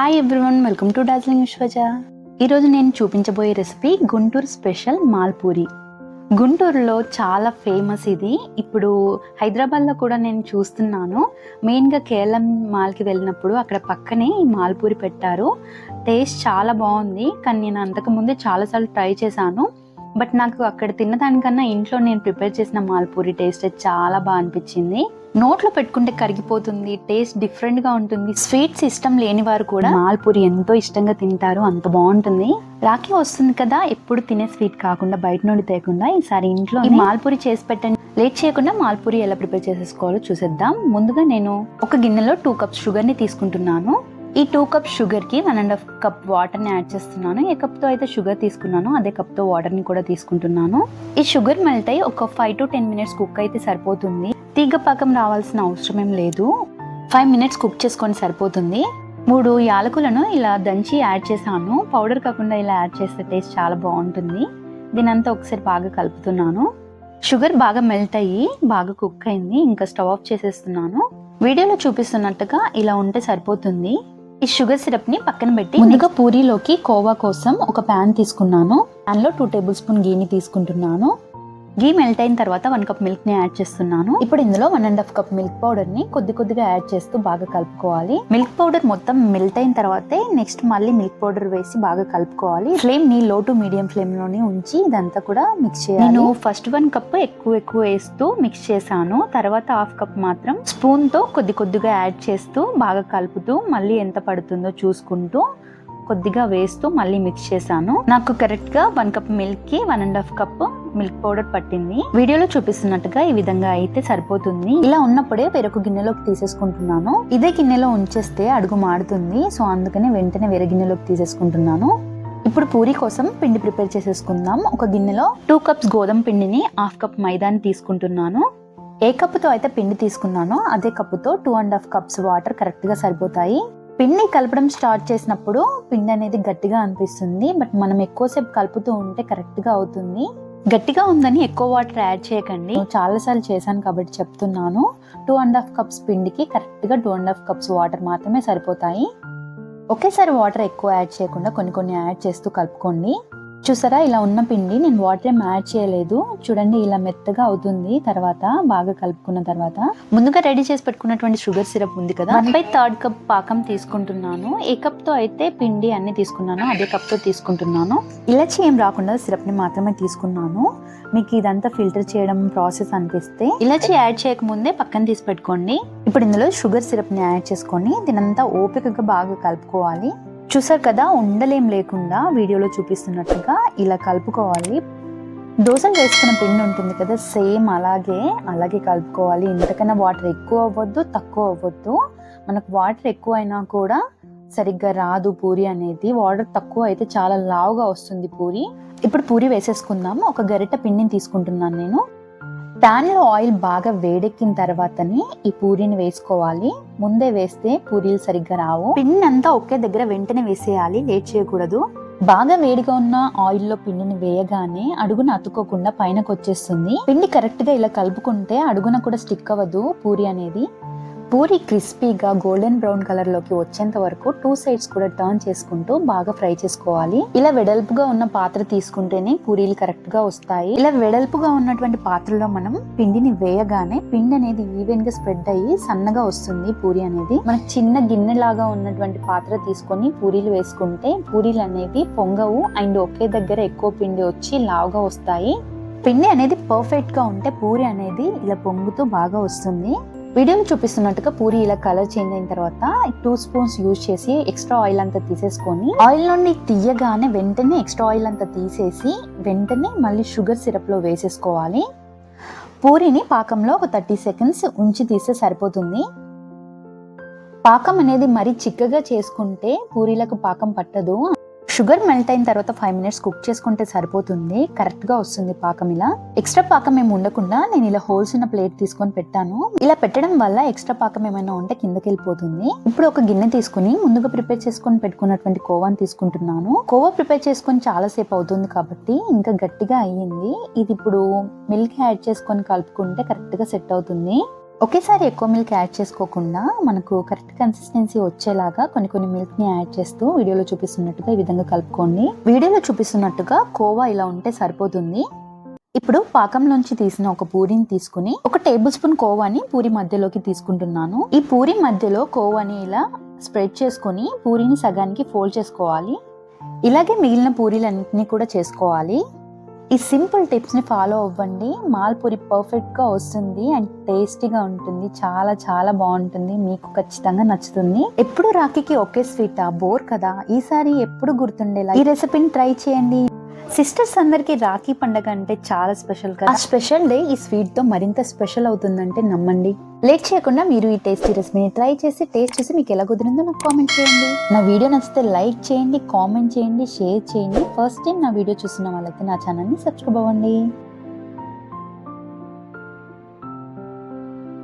Hi everyone welcome to Darjeeling విశ్వజ ఈరోజు నేను చూపించబోయే రెసిపీ గుంటూరు స్పెషల్ మాల్పూరి గుంటూరులో చాలా ఫేమస్ ఇది. ఇప్పుడు హైదరాబాద్లో కూడా నేను చూస్తున్నాను. మెయిన్గా కేరళం మాల్కి వెళ్ళినప్పుడు అక్కడ పక్కనే ఈ మాల్పూరి పెట్టారు. టేస్ట్ చాలా బాగుంది. కానీ నేను అంతకుముందే చాలాసార్లు ట్రై చేశాను. బట్ నాకు అక్కడ తిన్నదానికన్నా ఇంట్లో నేను ప్రిపేర్ చేసిన మాల్పూరి టేస్ట్ చాలా బాగా అనిపించింది. నోట్లో పెట్టుకుంటే కరిగిపోతుంది టేస్ట్ డిఫరెంట్గా ఉంటుంది. స్వీట్స్ ఇష్టం లేని వారు కూడా మాల్పూరి ఎంతో ఇష్టంగా తింటారు అంత బాగుంటుంది. రాఖీ వస్తుంది కదా ఎప్పుడు తినే స్వీట్ కాకుండా బయట నుండి తేకుండా ఈసారి ఇంట్లో ఈ మాల్పూరి చేసి పెట్టండి. లేట్ చేయకుండా మాల్పూరి ఎలా ప్రిపేర్ చేసేసుకోవాలో చూసేద్దాం. ముందుగా నేను ఒక గిన్నెలో టూ కప్స్ షుగర్ని తీసుకుంటున్నాను. ఈ టూ కప్ షుగర్కి వన్ అండ్ హాఫ్ కప్ వాటర్ని యాడ్ చేస్తున్నాను. ఏ కప్తో అయితే షుగర్ తీసుకున్నానో అదే కప్తో వాటర్ని కూడా తీసుకుంటున్నాను. ఈ షుగర్ మెల్ట్ అయ్యి ఒక five to ten minutes cook అయితే సరిపోతుంది. తీగ పాకం రావాల్సిన అవసరం ఏం లేదు. ఫైవ్ మినిట్స్ కుక్ చేసుకొని సరిపోతుంది. మూడు యాలకులను ఇలా దంచి యాడ్ చేశాను. పౌడర్ కాకుండా ఇలా యాడ్ చేస్తే టేస్ట్ చాలా బాగుంటుంది. దీనంతా ఒకసారి బాగా కలుపుతున్నాను. షుగర్ బాగా మెల్ట్ అయ్యి బాగా కుక్ అయింది. ఇంకా స్టవ్ ఆఫ్ చేసేస్తున్నాను. వీడియోలో చూపిస్తున్నట్టుగా ఇలా ఉంటే సరిపోతుంది. ఈ షుగర్ సిరప్ని పక్కన పెట్టి ముందుగా పూరీలోకి కోవా కోసం ఒక ప్యాన్ తీసుకున్నాను. ప్యాన్లో టూ టేబుల్ స్పూన్ గీని తీసుకుంటున్నాను. గీ మెల్ట్ అయిన తర్వాత వన్ కప్ మిల్క్ని యాడ్ చేస్తున్నాను. ఇప్పుడు ఇందులో one and half cup milk పౌడర్ని కొద్ది కొద్దిగా యాడ్ చేస్తూ బాగా కలుపుకోవాలి. మిల్క్ పౌడర్ మొత్తం మెల్ట్ అయిన తర్వాతే నెక్స్ట్ మళ్ళీ మిల్క్ పౌడర్ వేసి బాగా కలుపుకోవాలి. ఫ్లేమ్ని లో టు మీడియం ఫ్లేమ్లోనే ఉంచి ఇదంతా కూడా మిక్స్ చేయాలి. నేను ఫస్ట్ వన్ కప్ ఎక్కువ ఎక్కువ వేస్తూ మిక్స్ చేశాను. తర్వాత హాఫ్ కప్ మాత్రం స్పూన్తో కొద్ది కొద్దిగా యాడ్ చేస్తూ బాగా కలుపుతూ మళ్ళీ ఎంత పడుతుందో చూసుకుంటూ కొద్దిగా వేస్తూ మళ్ళీ మిక్స్ చేశాను. నాకు కరెక్ట్గా one cup మిల్క్కి one and half cup milk powder పట్టింది. వీడియోలో చూపిస్తున్నట్టుగా ఈ విధంగా అయితే సరిపోతుంది. ఇలా ఉన్నప్పుడే వేరొక గిన్నెలోకి తీసేసుకుంటున్నాను. ఇదే గిన్నెలో ఉంచేస్తే అడుగు మాడుతుంది సో అందుకని వెంటనే వేరే గిన్నెలోకి తీసేసుకుంటున్నాను. ఇప్పుడు పూరి కోసం పిండి ప్రిపేర్ చేసేసుకుందాం. ఒక గిన్నెలో టూ కప్స్ గోధుమ పిండిని హాఫ్ కప్ మైదాని తీసుకుంటున్నాను. ఏ కప్పుతో అయితే పిండి తీసుకున్నానో అదే కప్పుతో two and half cups water కరెక్ట్గా సరిపోతాయి. పిండి కలపడం స్టార్ట్ చేసినప్పుడు పిండి అనేది గట్టిగా అనిపిస్తుంది బట్ మనం ఎక్కువసేపు కలుపుతూ ఉంటే కరెక్ట్గా అవుతుంది. గట్టిగా ఉందని ఎక్కువ వాటర్ యాడ్ చేయకండి. చాలా సార్లు చేశాను కాబట్టి చెప్తున్నాను. టూ అండ్ హాఫ్ కప్స్ పిండికి కరెక్ట్గా two and half cups water మాత్రమే సరిపోతాయి. ఒకేసారి వాటర్ ఎక్కువ యాడ్ చేయకుండా కొన్ని కొన్ని యాడ్ చేస్తూ కలుపుకోండి. చూసారా ఇలా ఉన్న పిండి నేను వాటర్ ఏం యాడ్ చేయలేదు. చూడండి ఇలా మెత్తగా అవుతుంది. తర్వాత బాగా కలుపుకున్న తర్వాత ముందుగా రెడీ చేసి పెట్టుకున్నటువంటి షుగర్ సిరప్ ఉంది కదా వన్ బై థర్డ్ కప్ పాకం తీసుకుంటున్నాను. ఏ కప్తో అయితే పిండి అన్ని తీసుకున్నాను అదే కప్తో తీసుకుంటున్నాను. ఇలాచి ఏం రాకుండా సిరప్ని మాత్రమే తీసుకున్నాను. మీకు ఇదంతా ఫిల్టర్ చేయడం ప్రాసెస్ అనిపిస్తే ఇలాచి యాడ్ చేయకముందే పక్కన తీసి పెట్టుకోండి. ఇప్పుడు ఇందులో షుగర్ సిరప్ని యాడ్ చేసుకొని దీనంతా ఓపికగా బాగా కలుపుకోవాలి. చూసారు కదా ఉండలేం లేకుండా వీడియోలో చూపిస్తున్నట్టుగా ఇలా కలుపుకోవాలి. దోశలు వేసుకున్న పిండి ఉంటుంది కదా సేమ్ అలాగే అలాగే కలుపుకోవాలి. ఇంతకన్నా వాటర్ ఎక్కువ అవ్వద్దు తక్కువ అవ్వద్దు. మనకు వాటర్ ఎక్కువ అయినా కూడా సరిగ్గా రాదు పూరి అనేది. వాటర్ తక్కువ అయితే చాలా లావుగా వస్తుంది పూరి. ఇప్పుడు పూరి వేసేసుకుందాము. ఒక గరిట పిండిని తీసుకుంటున్నాను నేను. ప్యాన్లో ఆయిల్ బాగా వేడెక్కిన తర్వాతనే ఈ పూరీని వేసుకోవాలి. ముందే వేస్తే పూరీలు సరిగ్గా రావు. పిండి అంతా ఒకే దగ్గర వెంటనే వేసేయాలి. లేట్ చేయకూడదు. బాగా వేడిగా ఉన్న ఆయిల్లో పిండిని వేయగానే అడుగున అతుక్కోకుండా పైనకు వచ్చేస్తుంది పిండి కరెక్ట్గా ఇలా కలుపుకుంటే అడుగున కూడా స్టిక్ అవ్వదు పూరి అనేది. పూరి క్రిస్పీగా గోల్డెన్ బ్రౌన్ కలర్లోకి వచ్చేంత వరకు టూ సైడ్స్ కూడా టర్న్ చేసుకుంటూ బాగా ఫ్రై చేసుకోవాలి. ఇలా వెడల్పుగా ఉన్న పాత్ర తీసుకుంటేనే పూరీలు కరెక్ట్గా వస్తాయి. ఇలా వెడల్పుగా ఉన్నటువంటి పాత్రలో మనం పిండిని వేయగానే పిండి అనేది ఈవెన్గా స్ప్రెడ్ అయ్యి సన్నగా వస్తుంది పూరి అనేది. మనకు చిన్న గిన్నె లాగా ఉన్నటువంటి పాత్ర తీసుకొని పూరీలు వేసుకుంటే పూరీలు అనేవి పొంగవు అండ్ ఒకే దగ్గర ఎక్కువ పిండి వచ్చి లావుగా వస్తాయి. పిండి అనేది పర్ఫెక్ట్గా ఉంటే పూరి అనేది ఇలా పొంగుతూ బాగా వస్తుంది. వీడియోని చూపిస్తున్నట్టుగా పూరి ఇలా కలర్ చేంజ్ అయిన తర్వాత టూ స్పూన్స్ యూజ్ చేసి ఎక్స్ట్రా ఆయిల్ అంతా తీసేసుకొని ఆయిల్ నుండి తీయగానే వెంటనే ఎక్స్ట్రా ఆయిల్ అంతా తీసేసి వెంటనే మళ్ళీ షుగర్ సిరప్లో వేసేసుకోవాలి. పూరిని పాకంలో ఒక థర్టీ సెకండ్స్ ఉంచి తీస్తే సరిపోతుంది. పాకం అనేది మరీ చిక్కగా చేసుకుంటే పూరీలకు పాకం పట్టదు. షుగర్ మెల్ట్ అయిన తర్వాత ఫైవ్ మినిట్స్ కుక్ చేసుకుంటే సరిపోతుంది. కరెక్ట్గా వస్తుంది పాకం ఇలా. ఎక్స్ట్రా పాకం ఏమి ఉండకుండా నేను ఇలా హోల్స్ ఉన్న ప్లేట్ తీసుకొని పెట్టాను. ఇలా పెట్టడం వల్ల ఎక్స్ట్రా పాకం ఏమైనా ఉంటే కిందకి వెళ్ళిపోతుంది. ఇప్పుడు ఒక గిన్నె తీసుకుని ముందుగా ప్రిపేర్ చేసుకొని పెట్టుకున్నటువంటి కోవాని తీసుకుంటున్నాను. కోవా ప్రిపేర్ చేసుకొని చాలా సేపు అవుతుంది కాబట్టి ఇంకా గట్టిగా అయ్యింది. ఇది ఇప్పుడు మిల్క్ యాడ్ చేసుకొని కలుపుకుంటే కరెక్ట్గా సెట్ అవుతుంది. ఒకేసారి ఎక్కువ మిల్క్ యాడ్ చేసుకోకుండా మనకు కరెక్ట్ కన్సిస్టెన్సీ వచ్చేలాగా కొన్ని కొన్ని మిల్క్ని యాడ్ చేస్తూ వీడియోలో చూపిస్తున్నట్టుగా ఈ విధంగా కలుపుకోండి. వీడియోలో చూపిస్తున్నట్టుగా కోవా ఇలా ఉంటే సరిపోతుంది. ఇప్పుడు పాకంలోంచి తీసిన ఒక పూరిని తీసుకుని ఒక టేబుల్ స్పూన్ కోవాని పూరి మధ్యలోకి తీసుకుంటున్నాను. ఈ పూరి మధ్యలో కోవాని ఇలా స్ప్రెడ్ చేసుకుని పూరిని సగానికి ఫోల్డ్ చేసుకోవాలి. ఇలాగే మిగిలిన పూరీలన్నింటినీ కూడా చేసుకోవాలి. ఈ సింపుల్ టిప్స్ని ఫాలో అవ్వండి. మాల్పూరి పర్ఫెక్ట్గా వస్తుంది అండ్ టేస్టీగా ఉంటుంది. చాలా చాలా బాగుంటుంది. మీకు ఖచ్చితంగా నచ్చుతుంది. ఎప్పుడు రాఖీకి ఒకే స్వీట్? బోర్ కదా. ఈసారి ఎప్పుడు గుర్తుండేలా ఈ రెసిపీని ట్రై చేయండి. సిస్టర్స్ అందరికి రాఖీ పండగ అంటే చాలా స్పెషల్ కదా? ఆ స్పెషల్ డే ఈ స్వీట్తో మరింత స్పెషల్ అవుతుందంటే నమ్మండి. లేట్ చేయకుండా మీరు ఈ టేస్టీ రెసిపీని ట్రై చేసి టేస్ట్ చేసి మీకు ఎలా కుదిరిందో నాకు కామెంట్ చేయండి. నా వీడియో నచ్చితే లైక్ చేయండి కామెంట్ చేయండి షేర్ చేయండి. ఫస్ట్ టైం నా వీడియో చూసిన వాళ్ళైతే నా ఛానల్ని సబ్స్క్రైబ్ అవ్వండి.